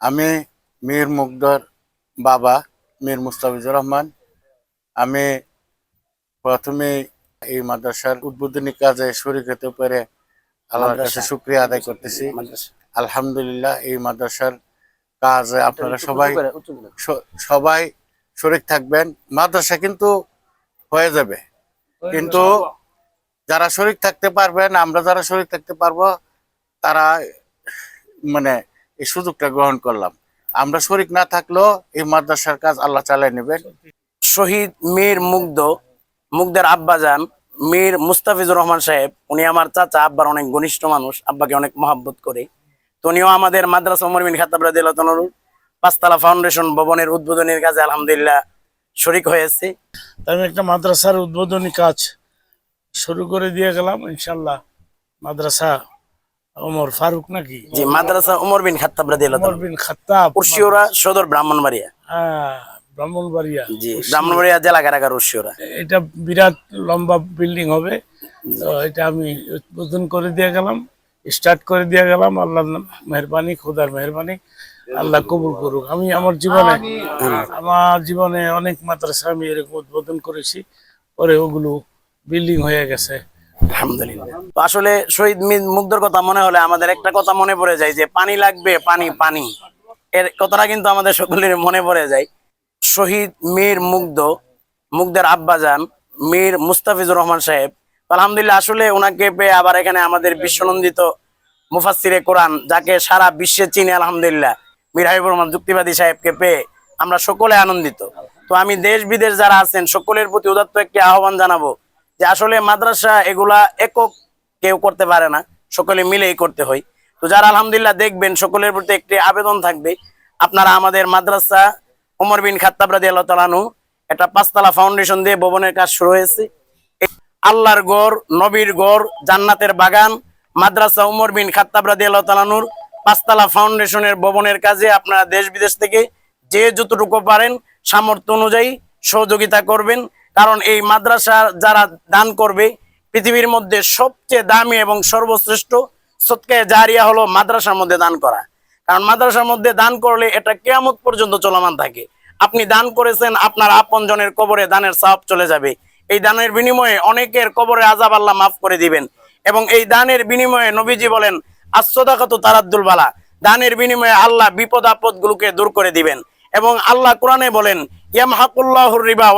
আমি মীর মুগ্ধর বাবা মীর মুস্তাফিজুর রহমান। আমি প্রথমে এই মাদ্রাসার উদ্বোধনী কাজে শরীর হতে পেরে আল্লাহর কাছে। শুক্রিয়া আদায় করতেছি। আলহামদুলিল্লাহ এই মাদ্রাসার কাজে আপনারা সবাই সবাই শরিক থাকবেন। মাদ্রাসা কিন্তু হয়ে যাবে। কিন্তু যারা শরিক থাকতে পারবেন আমরা যারা শরিক থাকতে পারব তারা মানে এই সুযোগটা গ্রহণ করলাম। আমরা শরিক না থাকলেও এই মাদ্রাসার কাজ আল্লাহ চালিয়ে নেবেন। শহীদ মীর মুগ্ধ মুগ্ধের আব্বাজান মীর মুস্তাফিজুর রহমান সাহেব উনি আমার চাচা আব্বার অনেক ঘনিষ্ঠ মানুষ আব্বাকে অনেক মহাব্বত করে। তো উনিও আমাদের মাদ্রাসা মরমিন বিন খাতাব রাদিয়াল্লাহু পাঁচতলা ফাউন্ডেশন ভবনের উদ্বোধনের কাজে আলহামদুলিল্লাহ শরিক হয়েছে আমি একটা মাদ্রাসার উদ্বোধনী কাজ শুরু করে দিয়ে গেলাম ইনশাল্লাহ মাদ্রাসা ওমর ফারুক নাকি? জি মাদ্রাসা উমর বিন খাত্তাব রাদিয়াল্লাহু ওমর বিন খাত্তাব উর্শিওরা সদর ব্রাহ্মণবাড়িয়া। হ্যাঁ, ব্রাহ্মণবাড়িয়া জি ব্রাহ্মণবাড়িয়া জেলা কারাগার উর্শিওরা। এটা বিরাট লম্বা বিল্ডিং হবে তো এটা আমি উদ্বোধন করে দিয়ে গেলাম স্টার্ট করে দিয়ে গেলাম আল্লাহ মেহরবানি খোদার মেহরবানি আল্লাহ কবুল করুক। আমি আমার জীবনে আমার জীবনে অনেক মাদ্রাসা আমি এরকম উদ্বোধন করেছি পরে ওগুলো বিল্ডিং হয়ে গেছে। আলহামদুলিল্লাহ। আসলে শহীদ মুগ্ধর কথা মনে হলে আমাদের একটা কথা মনে পড়ে যায় যে, পানি লাগবে, পানি পানি। এর কথাটা কিন্তু আমাদের সকলের মনে পড়ে যায়। শহীদ মীর মুগ্ধ, মুগ্ধের আব্বাজান, মীর মুস্তাফিজুর রহমান সাহেব। আলহামদুলিল্লাহ, আসলে ওনাকে পেয়ে আবার এখানে আমাদের বিশ্বনন্দিত মুফাসসিরে কোরআন, যাকে সারা বিশ্বে চিনে, আলহামদুলিল্লাহ, মীর হাবিবুর রহমান যুক্তিবাদী সাহেবকে পেয়ে আমরা সকলে আনন্দিত। তো আমি দেশ বিদেশ যারা আছেন, সকলের প্রতি উদাত্ত একটি আহ্বান জানাব যে আসলে মাদ্রাসা এগুলা একক কেউ করতে পারে না, সকলে মিলেই করতে হয়। তো যারা আলহামদুলিল্লাহ দেখবেন, সকলের প্রতি একটি আবেদন থাকবে, আপনারা আমাদের মাদ্রাসা উমর বিন খাত্তাব রাদি আল্লাহ তালানু একটা পাঁচতলা ফাউন্ডেশন দিয়ে ভবনের কাজ শুরু হয়েছে। আল্লাহর গড় নবীর গড় জান্নাতের বাগান, মাদ্রাসা উমর বিন খাত্তাব রাদি আল্লাহ তালানুর পাঁচতলা ফাউন্ডেশনের ভবনের কাজে আপনারা দেশ বিদেশ থেকে যে যতটুকু পারেন, সামর্থ্য অনুযায়ী সহযোগিতা করবেন। কারণ এই মাদ্রাসা যারা দান করবে, পৃথিবীর মধ্যে সবচেয়ে দামি এবং সর্বশ্রেষ্ঠ সৎকায় জারিয়া হলো মাদ্রাসার মধ্যে দান করা। কারণ মাদ্রাসার মধ্যে দান করলে এটা কেয়ামত পর্যন্ত চলমান থাকে। আপনি দান করেছেন, আপনার আপন জনের কবরে দানের সাপ চলে যাবে। এই দানের বিনিময়ে অনেকের কবরে আজাব আল্লাহ মাফ করে দিবেন। এবং এই দানের বিনিময়ে নবীজি বলেন আশ্বদাকত তারাদ্দুল বালা। দানের বিনিময়ে আল্লাহ বিপদ আপদ দূর করে দিবেন। এবং আল্লাহ কোরআনে বলেন রিবা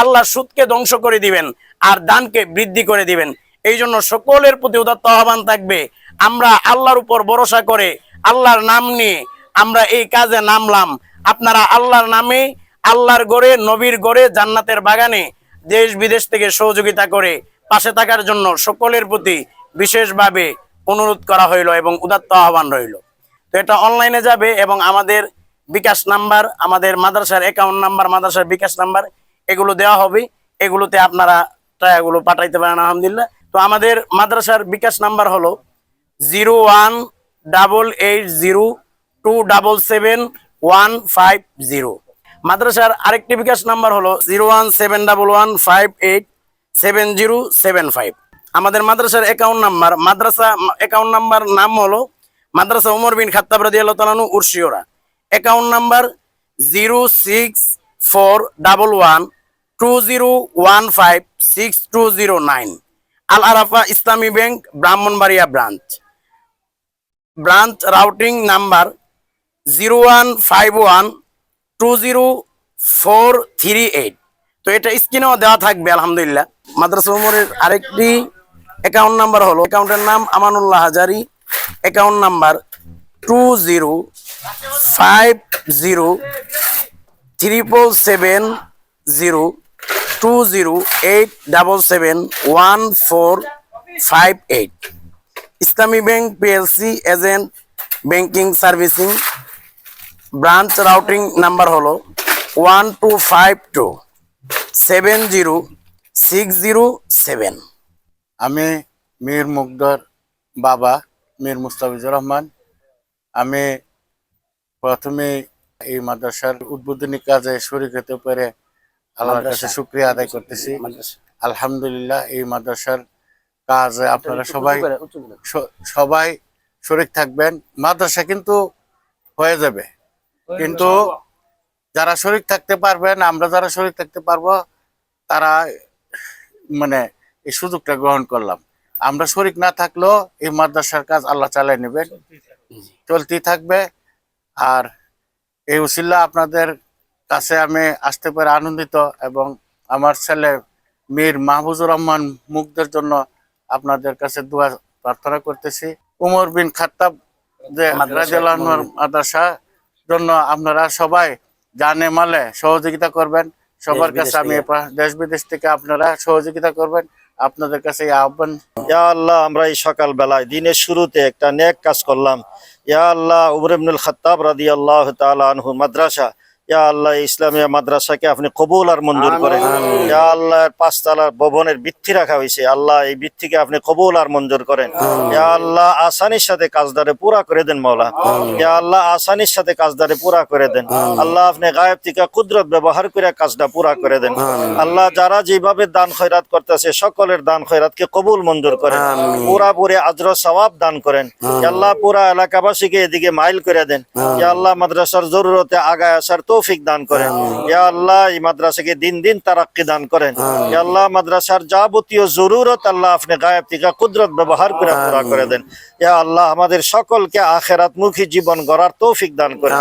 আল্লাহ সুদকে ধ্বংস করে দিবেন আর দানকে বৃদ্ধি করে দিবেন। এই জন্য সকলের প্রতি উদাত্ত আহ্বান থাকবে, আমরা আল্লাহর উপর ভরসা করে আল্লাহর নাম নিয়ে আমরা এই কাজে নামলাম। আপনারা আল্লাহর নামে, আল্লাহর গড়ে, নবীর গড়ে, জান্নাতের বাগানে দেশ বিদেশ থেকে সহযোগিতা করে পাশে থাকার জন্য সকলের প্রতি বিশেষভাবে অনুরোধ করা হইল এবং উদাত্ত আহ্বান রইল। তো এটা অনলাইনে যাবে এবং আমাদের বিকাশ নাম্বার, আমাদের মাদ্রাসার অ্যাকাউন্ট নাম্বার, মাদ্রাসার বিকাশ নাম্বার, এগুলো দেওয়া হবে। এগুলোতে আপনারা টাকাগুলো পাঠাইতে পারেন, আলহামদুলিল্লাহ। তো আমাদের মাদ্রাসার বিকাশ নাম্বার হলো zero one double eight zero two double seven one five zero. মাদ্রাসার আরেকটি বিকাশ নাম্বার হলো zero one seven double one five eight seven zero seven five. আমাদের মাদ্রাসার অ্যাকাউন্ট নাম্বার, মাদ্রাসা অ্যাকাউন্ট নাম্বার নাম হলো মাদ্রাসা উমর বিন খাত্তাব আল্লাহ তালানু উর্শিওরা। Account number zero six four double one two zero one five six two zero nine. Al Arafah Islami bank, Brahmanbaria branch. Branch routing number zero one five one two zero four three eight. তো এটা স্ক্রিনেও দেওয়া থাকবে, আলহামদুলিল্লাহ। মাদ্রাসা উমরের আরেকটি account number হলো, অ্যাকাউন্টের নাম Amanullah Hazari. Account number two zero five zero triple seven zero two zero eight double seven one four five eight Islami bank PLC agent banking servicing branch routing number হলো one two five two seven zero six zero seven আমি মীর মুগ্ধর বাবা, মীর মুস্তাফিজুর রহমান। আমি প্রথমে এই মাদ্রাসার উদ্বোধনী কাজে শরীর হতে পেরে আল্লাহর কাছে। শুক্রিয়া আদায় করতেছি। আলহামদুলিল্লাহ এই মাদ্রাসার কাজে আপনারা সবাই সবাই শরিক থাকবেন। মাদ্রাসা কিন্তু হয়ে যাবে। কিন্তু যারা শরীর থাকতে পারবেন আমরা যারা শরীর থাকতে পারব তারা মানে এই সুযোগটা গ্রহণ করলাম। আমরা শরিক না থাকলেও এই মাদ্রাসার কাজ আল্লাহ চালিয়ে নেবেন। চলতেই থাকবে। আর এই উসিল্লা আপনাদের কাছে আমি আসতে পেরে আনন্দিত এবং আমার ছেলে মীর মাহবুজুর রহমান মুগ্ধের জন্য আপনাদের কাছে দোয়া প্রার্থনা করতেছি। উমর বিন খাত্তাব যে রাজিয়াল্লাহু মাদ্রাসা জন্য আপনারা সবাই জানে মালে সহযোগিতা করবেন। সবার কাছে আমি দেশ বিদেশ থেকে আপনারা সহযোগিতা করবেন। আপনাদের কাছে আহ্বান। ইয়া আল্লাহ, আমরা এই সকাল বেলায় দিনের শুরুতে একটা নেক কাজ করলাম। ইয়া আল্লাহ, উমর ইবনুল রাদি আল্লাহ তাআলা আনহু মাদ্রাসা ইয়া আল্লাহ ইসলামিয়া মাদ্রাসাকে আপনি কবুল আর মঞ্জুর করেন। ইয়া আল্লাহ পাঁচতলার ভবনের ভিত্তি রাখা হয়েছে। আল্লাহ এই ভিত্তিকে আপনি কবুল আর মঞ্জুর করেন। ইয়া আল্লাহ আসানির সাথে কাজদারে পুরা করে দেন মাওলা। ইয়া আল্লাহ আসানির সাথে কাজদারে পুরা করে দেন। আল্লাহ আপনি গায়েব থেকে কুদরত ব্যবহার করে কাজটা পুরা করে দেন। আল্লাহ যারা যেভাবে দান খয়রাত করতেছে সকলের দান খয়রাতকে কবুল মঞ্জুর করেন। পুরা পুরে আজর সওয়াব দান করেন। ইয়া আল্লাহ পুরা এলাকাবাসীকে এদিকে মাইল করে দেন। ইয়া আল্লাহ মাদ্রাসার জরুরতে আগায় আসার তৌফিক দান করেন। ইয়া আল্লাহ এই মাদ্রাসাকে দিন দিন তারাক্কি দান করেন। ইয়া আল্লাহ মাদ্রাসার যাবতীয় জরুরত আল্লাহ আপনি গায়েব থেকে কুদরত ব্যবহার করে পুরা করে দেন। ইয়া আল্লাহ আমাদের সকলকে আখেরাত মুখী জীবন গড়ার তৌফিক দান করেন।